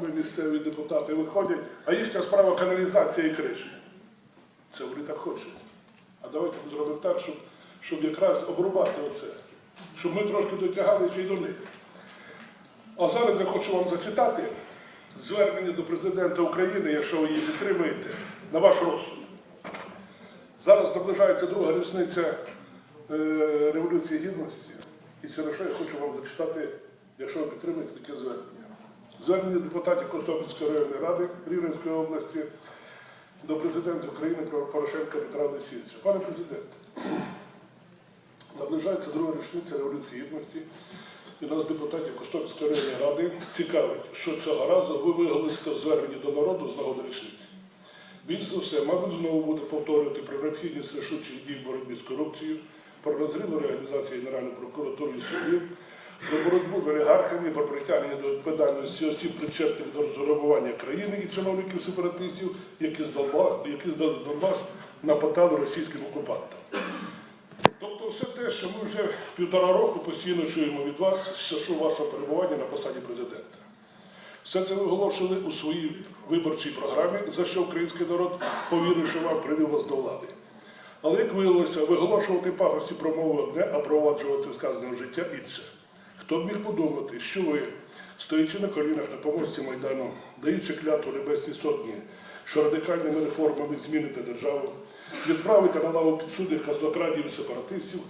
депутатами місцеві депутати виходять, а їхня справа каналізація і криші. Це вони так хочуть. А давайте ми зробимо так, щоб, щоб якраз обрубати оце, щоб ми трошки дотягалися і до них. А зараз я хочу вам зачитати звернення до президента України, якщо ви її підтримуєте, на ваш розсуд. Зараз наближається друга річниця е, Революції Гідності. І через що я хочу вам зачитати, якщо ви підтримуєте таке звернення. Звернення депутатів Костопільської районної ради Рівненської області до президента України Порошенка Петра Олексійовича. Пане президенте, наближається друга річниця Революції Гідності. І нас, депутатів Костопільської районної ради, цікавить, що цього разу ви виголосите в зверненні до народу з нагоди річниці. Більш за все, мабуть, знову буде повторювати про необхідність рішучих дій в боротьбі з корупцією, про розрив організації Генеральної прокуратури і судів, про боротьбу з олігархами, про притягнення до відповідальності осіб, причетних до розграбування країни і чиновників сепаратистів, які з Донбасу, які з Донбас нападали російським окупантам. Тобто все те, що ми вже півтора року постійно чуємо від вас, що що ваше перебування на посаді президента. Все це ви оголошили у своїй виборчій програмі, за що український народ повірив, що вам привів вас до влади. Але як виявилося, виголошувати пафості промови одне, а проваджувати сказане в життя інше. Хто б міг подумати, що ви, стоячи на колінах на помості Майдану, даючи клятву Небесній Сотні, що радикальними реформами зміните державу, відправите на лаву підсудних казнокрадів і сепаратистів,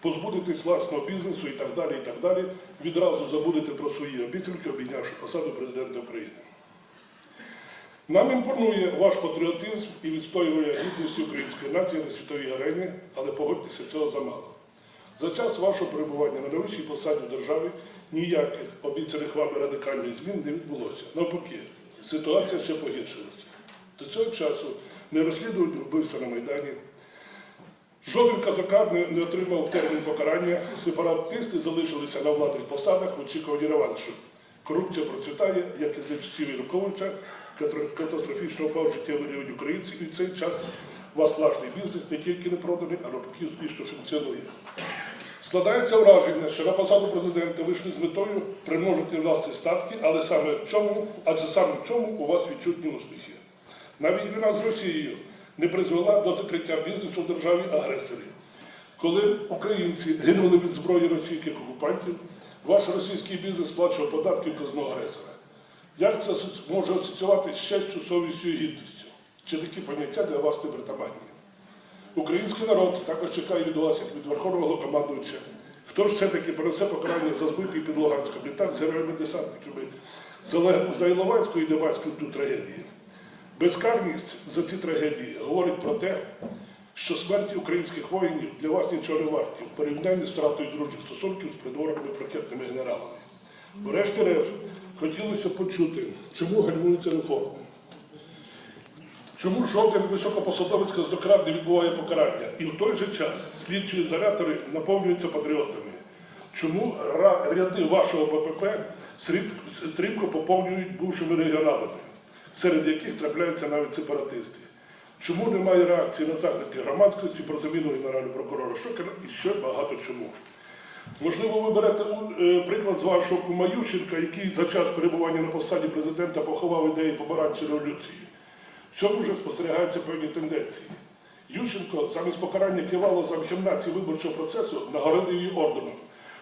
позбудетесь власного бізнесу і так далі, і так далі, відразу забудете про свої обіцянки, обійнявши посаду президента України. Нам імпонує ваш патріотизм і відстоювання гідності української нації на світовій арені, але погодьтеся, цього замало. За час вашого перебування на найвищій посаді в державі ніяких обіцяних вами радикальних змін не відбулося. Навпаки, ситуація ще погіршилася. До цього часу не розслідують вбивства на Майдані. Жоден казакар не, не отримав термін покарання. Сепаратисти залишилися на владних посадах в очікуванні реваншу. Корупція процвітає, як і за часів Януковича, катастрофічно впав життєвий рівень українців, і в цей час ваш власний бізнес не тільки не проданий, а навпаки успішно функціонує. Складається враження, що на посаду президента вийшли з метою примножити власні статки, але саме в чому, адже саме в чому у вас відчутні успіхи. Навіть війна з Росією не призвела до закриття бізнесу в державі агресорі. Коли українці гинули від зброї російських окупантів, ваш російський бізнес сплачував податки казну агресора. Як це може асоціювати з честю, совістю і гідністю? Чи такі поняття для вас не притаманні? Український народ також чекає від вас, як від верховного командуюча. Хто ж все-таки понесе покарання за збитий під Луганськом літак з героями десантниками за Іловайську і Дебальську ту трагедії? Безкарність за ці трагедії говорить про те, що смерті українських воїнів для вас нічого не варті в порівнянні з втратою дружніх стосунків з придворними прокетними генералами. Врешті-решт, хотілося почути, чому гальмуються реформи. Чому жоден високопосадовець казнократ не відбуває покарання? І в той же час слідчі ізолятори наповнюються патріотами. Чому ряди вашого БПП стрімко поповнюють бувшими регіоналами, серед яких трапляються навіть сепаратисти? Чому немає реакції на заклики громадськості про заміну генерального прокурора Шокера і ще багато чому? Можливо, ви берете е, приклад з вашого кума який за час перебування на посаді президента поховав ідеї помаранчі революції. В цьому вже спостерігаються певні тенденції. Ющенко замість покарання кивало за махінації виборчого процесу нагородив її орденом.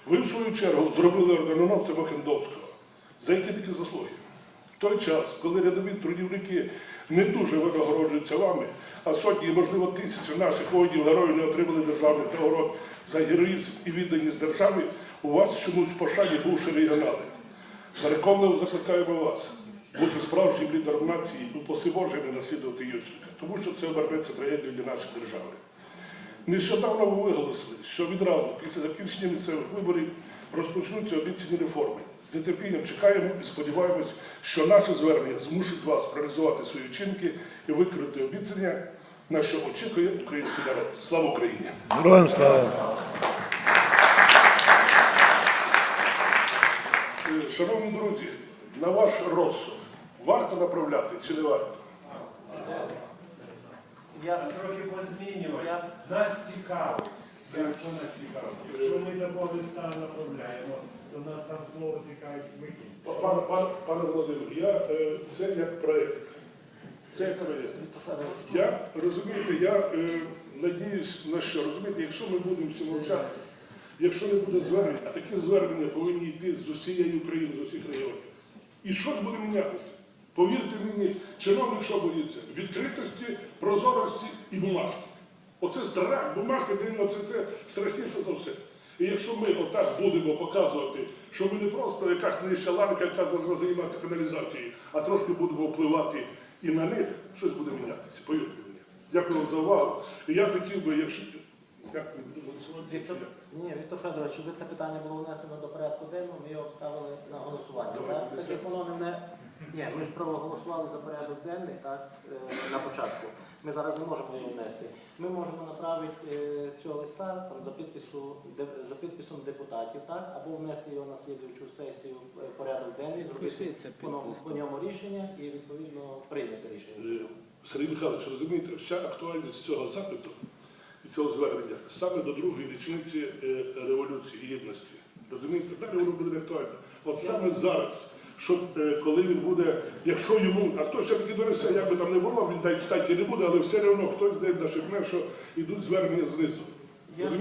Ви, в свою чергу, зробили орденоносцем Охендовського. За які такі заслуги? В той час, коли рядові трудівники не дуже винагороджуються вами, а сотні, можливо, тисячі наших воїнів героїв не отримали державний нагород за героїзм і відданість державі, у вас чомусь в пошані бувши регіонали. Переконливо закликаємо вас бути справжнім лідером нації, упаси Боже, не наслідувати Ющенка, тому що це обернеться трагедією для нашої держави. Нещодавно ви виголосили, що відразу після закінчення місцевих виборів розпочнуться обіцяні реформи. З нетерпінням чекаємо і сподіваємось, що наше звернення змусить вас реалізувати свої вчинки і виконати обіцяння, на що очікує український народ. Слава Україні! Героям слава! Е, Шановні друзі, на ваш розсуд варто направляти чи не варто? Я трохи позмінювати. Я- Нас цікавить, Так, що нас цікавить? Якщо ми такого листа направляємо, то нас там слово цікавить викинь. Пане, пане, пане Володимир, я, е, це як проєкт. Це як проєкт. Я розумієте, я е, надіюсь на що. Розумієте, якщо ми будемо всі мовчати, якщо не буде звернень, а такі звернення повинні йти з усієї України, з усіх регіонів. І що ж буде мінятися? Повірте мені, чиновник що боїться? Відкритості, прозорості і бумажки. Оце страх, бумажка для нього це, це страшніше за все. І якщо ми отак будемо показувати, що ми не просто якась нижча ланка, яка повинна займатися каналізацією, а трошки будемо впливати і на них, щось буде мінятися. Повірте мені. Дякую вам за увагу. І я хотів би, якщо. Дякую, буду голосувати. Віктор, ні, Віктор Федорович, якби це питання було внесено до порядку денного, ми його обставили на голосування. Давайте Так, так внесемо. як воно не ні, ми ж проголосували за порядок денний, так, е, на початку. Ми зараз не можемо його внести. Ми можемо направити е, цього листа там, за, підпису, де- за підписом депутатів, так, або внести його на слідуючу сесію е, порядок денний, зробити по, ньому- по ньому рішення і відповідно прийняти рішення. Е, Сергій Михайлович, розумієте, вся актуальність цього запиту цього звернення саме до другої річниці е, революції гідності. Розумієте, далі воно буде не актуально. От саме зараз, щоб е, коли він буде, якщо йому, а хто ще таки донесе, як би там не було, він дай читати не буде, але все одно хтось де нашепне, що йдуть звернення знизу. Я ж,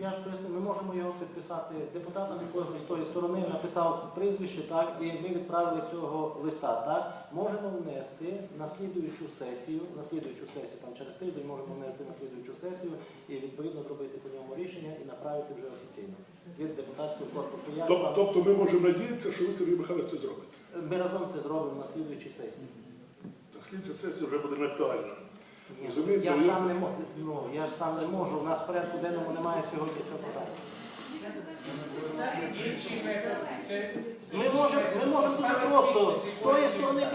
я ж поясню, ми можемо його підписати депутатам, кожен з тої сторони написав прізвище, так, і ми відправили цього листа, так. Можемо внести на слідуючу сесію, на слідуючу сесію, там через тиждень можемо внести на слідуючу сесію і відповідно зробити по ньому рішення і направити вже офіційно від депутатського корпусу. Я Тоб- вам- Тобто ми можемо надіятися, що ви Сергій Михайлович це зробите. Ми разом це зробимо на слідуючій сесії. Слідча сесія вже буде не актуальна. Розумієте, Я ж сам не можу, ну, я ж сам не можу, у нас в порядку денному немає сьогодні цього питання. Ми можемо, ми можемо дуже просто з тої сторони